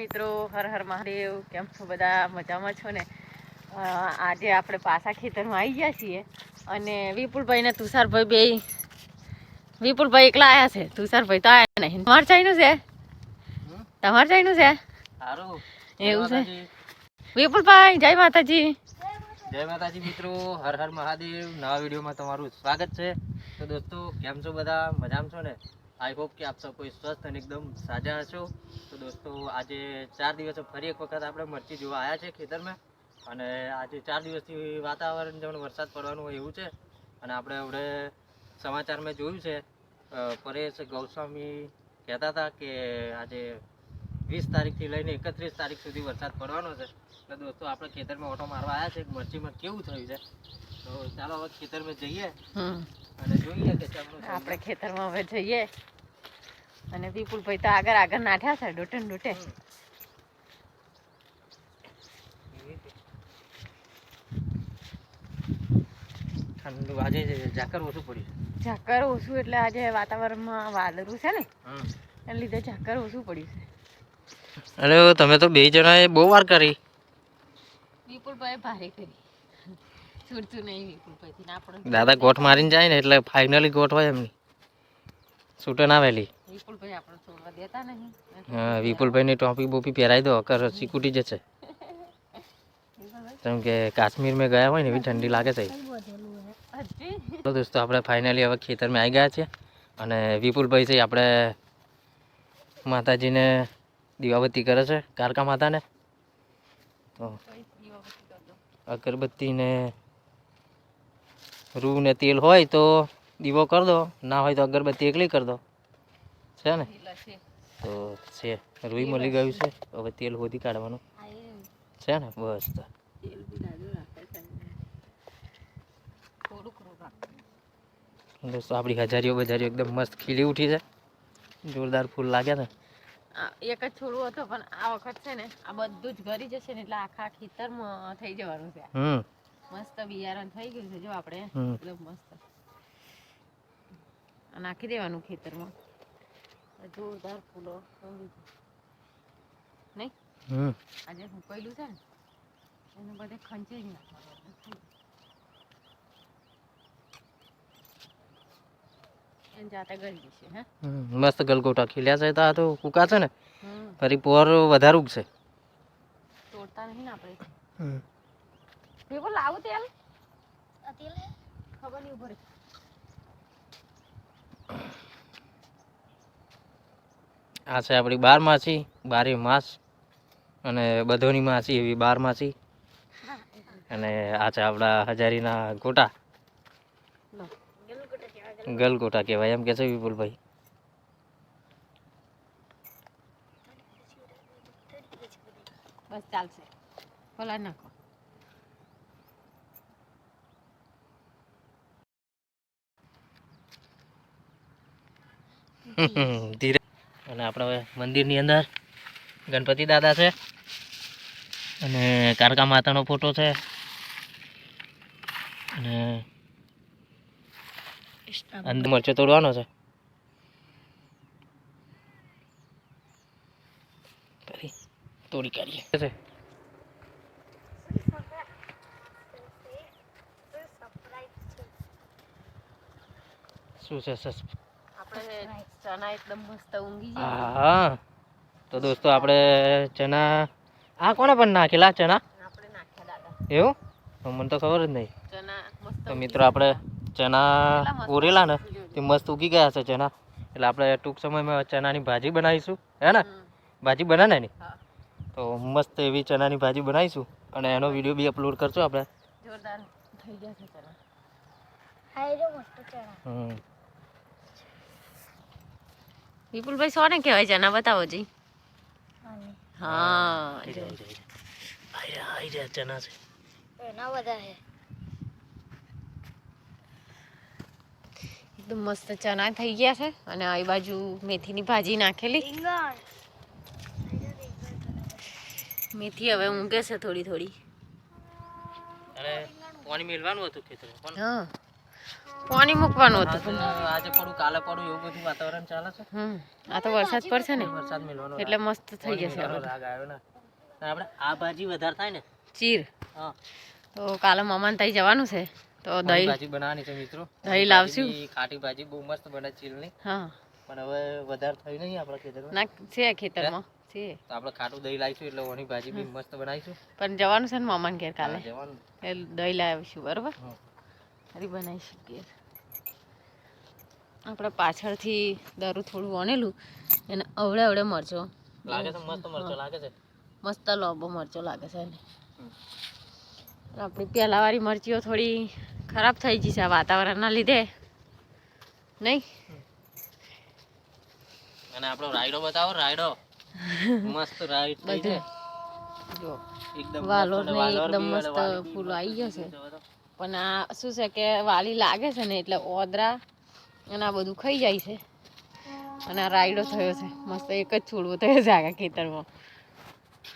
મિત્રો હર હર મહાદેવ કેમ છો બધા? મજામાં છો ને? આજે આપણે પાસા ખેતરમાં આવી ગયા છીએ અને વિપુલભાઈ ને તુષારભાઈ બે વિપુલભાઈ એકલા આવ્યા છે. તુષારભાઈ તો આવ્યા નહીં. તમારે ચાઈનું છે? તમારે ચાઈનું છે? એવું છે? વિપુલભાઈ જય માતાજી. જય માતાજી મિત્રો હર હર મહાદેવ. નવા વિડીયોમાં તમારું સ્વાગત છે. તો દોસ્તો કેમ છો બધા? મજામાં છો ને? આઈ હોપ કે આપ સૌ કોઈ સ્વસ્થ અને એકદમ સાજા હશો. તો દોસ્તો, આજે ચાર દિવસે ફરી એક વખત આપણે મરચી જોવા આવ્યા છે ખેતરમાં. અને આજે ચાર દિવસથી વાતાવરણ જેમ વરસાદ પડવાનું હોય એવું છે. અને આપણે હવે સમાચારમાં જોયું છે પરેશ ગૌસ્વામી કહેતા હતા કે આજે વીસ તારીખથી લઈને એકત્રીસ તારીખ સુધી વરસાદ પડવાનો છે. એટલે દોસ્તો આપણે ખેતરમાં ઓટો મારવા આવ્યા છે કે મરચીમાં કેવું થયું છે? તો ચાલો હવે ખેતરમાં જઈએ. અને જોઈએ કે આપણે ખેતરમાં હવે જઈએ. અને વિપુલભાઈ તો આગળ આગળ નાઠ્યા છે ડોટે ડોટે. ઠંડુ આજે ઝાકર ઓછું પડ્યું ઝાકર ઓછું એટલે આજે વાતાવરણમાં વાદળું છે ને? એના લીધે ઝાકર ઓછું પડ્યું છે. અરે તમે તો બે જણાએ બહુ વાર કરી. વિપુલભાઈ ભારે કરી. છૂટતું નહીં વિપુલભાઈથી આપણે દાદા ગોઠ મારીને જાય ને એટલે ફાઇનલી ગોઠ હોય એમની. છૂટે ના વહેલી. વિપુલભાઈ આપણે છોડવા દેતા નહીં. હા વિપુલભાઈની ટોપી બોપી પહેરાવી દો અકર સિકુટી જશે. કેમ કે કાશ્મીર મેં ગયા હોય ને એવી ઠંડી લાગે છે. તો દોસ્તો આપણે ફાઇનલી હવે ખેતરમાં આવી ગયા છીએ. અને વિપુલભાઈ છે આપણે માતાજીને દીવાબત્તી કરે છે કારકા માતાને? તો અગરબત્તી ને રૂ ને તેલ હોય તો દીવો કરી દો ના હોય તો અગરબત્તી એકલી કરી દો. છે ને? તો છે રૂઈ મળી ગયું છે. હવે તેલ હોધી કાઢવાનું. છે ને? બસ તો. દોસ્તો આપણી હજારીઓ બજારીઓ એકદમ મસ્ત ખીલી ઉઠી છે. જોરદાર ફૂલ લાગ્યા ને એક જ છોડવો હતો પણ આ વખત છે ને આ બધું જ ઘરી જશે ને એટલે આખા ખેતરમાં થઈ જવાનું છે. મસ્ત બિયારણ થઈ ગયું છે જો આપણે. એકદમ મસ્ત. નાખી દેવાનું ખેતરમાં. જોરદાર ફૂલો. નહીં? આજે હુકાયેલું છે ને એને બધે ખંચી જ નાખવાનું એને જાતે ગળી જશે હે હમ, મસ્ત ગલગોટા ખીલ્યા છે તો આ તો કુકા છે ને? ફરી પોર વધારે ઉગશે તોડતા નહીં આપણે. પેપર લાવું તેલ? ખબર નહીં ઊભો આ છે આપણી બાર માસી બારે માસ અને બધોની માસી એવી બાર માસી. અને આ છે આપણા હજારીના ગોટા. ગલગોટા કહેવાય એમ કે છે વિપુલભાઈ. બસ ચાલશે. ખોલા નાખો ધીરે. અને આપણે હવે મંદિરની અંદર ગણપતિ દાદા છે. અને કારકા માતાનો ફોટો છે. અને અંદર મરચો તોડવાનો છે. તોડી કાઢીએ. છે. શું છે સસ? આપણે ચના એકદમ મસ્ત ઊંઘી હા તો દોસ્તો આપણે ચના આ કોણે પણ નાખેલા ચના આપણે નાખ્યા દાદા. એવું? મને તો ખબર જ નહીં. ચણા મસ્ત તો મિત્રો આપણે ચના કેટલા ઓરેલા ને તે મસ્ત ઉગી ગયા છે ચણા. એટલે આપણે ટૂંક સમયમાં ચણાની ભાજી બનાવીશું હે ને? ભાજી બનાવે ને એની તો મસ્ત એવી ચણાની ભાજી બનાવીશું અને એનો વીડિયો બી અપલોડ કરશું આપણે. જોરદાર થઈ ગયા છે ચના હમ. વિપુલભાઈ સોને કહેવાય ચના બતાવો જી. હા ચણા છે એના બધા આઈ રહ્યા, આઈ રહ્યા ચના છે. એકદમ મસ્ત ચણા થઈ ગયા છે અને આ બાજુ મેથીની ભાજી નાખેલી. મેથી હવે ઊંઘે છે થોડી થોડી. પાણી મેળવાનું હતું હા. પાણી મૂકવાનું હતું. તો આજે પડું કાલે પડું એવું બધું વાતાવરણ ચાલે છે? હમ. આ તો વરસાદ પડશે ને. વરસાદ મેળવાનો એટલે મસ્ત થઈ જશે આ રાગ આવ્યો ને. આપણે આ ભાજી વધારે થાય ને? ચીર. હા. તો કાલે મામાને ત્યાં જવાનું છે. તો દહીં ભાજી બનાવવાની છે મિત્રો. દહીં લાવશું? ખાટી ભાજી બહુ મસ્ત બને ચીલની. હા. પણ હવે વધારે થઈ નહીં આપણા ખેતરમાં. ના છે ખેતરમાં છે. તો આપણે ખાટું દહીં લાવીશું એટલે ઓની ભાજી બી મસ્ત બનાવીશું. પણ જવાનું છે ને મામાને ઘેર કાલે. જવાનું. એટલે દહીં લાવીશું બરાબર? ફરી બનાવીશું ઘેર. આપણે પાછળથી દરું થોડું વણેલું એને અવડે અવડે મરચો. લાગે છે મસ્ત મરચો લાગે છે? મસ્ત લોબો મરચો લાગે છે એને. પેલા વાળી આપણી પહેલાંવાળી મરચીઓ થોડી ખરાબ થઈ જશે આ વાતાવરણના લીધે. નહીં? અને આપણો રાયડો બતાવો રાયડો. મસ્ત રાઈડ થઈ છે જો એકદમ વાલોર ને એકદમ મસ્ત ફૂલો આવી ગયા છે. પણ આ શું છે કે વાલી લાગે છે ને એટલે ઓદરા અને આ બધું ખાઈ જાય છે. અને આ રાયડો થયો છે. મસ્ત એક જ છોડવો થયો છે આખા ખેતરમાં.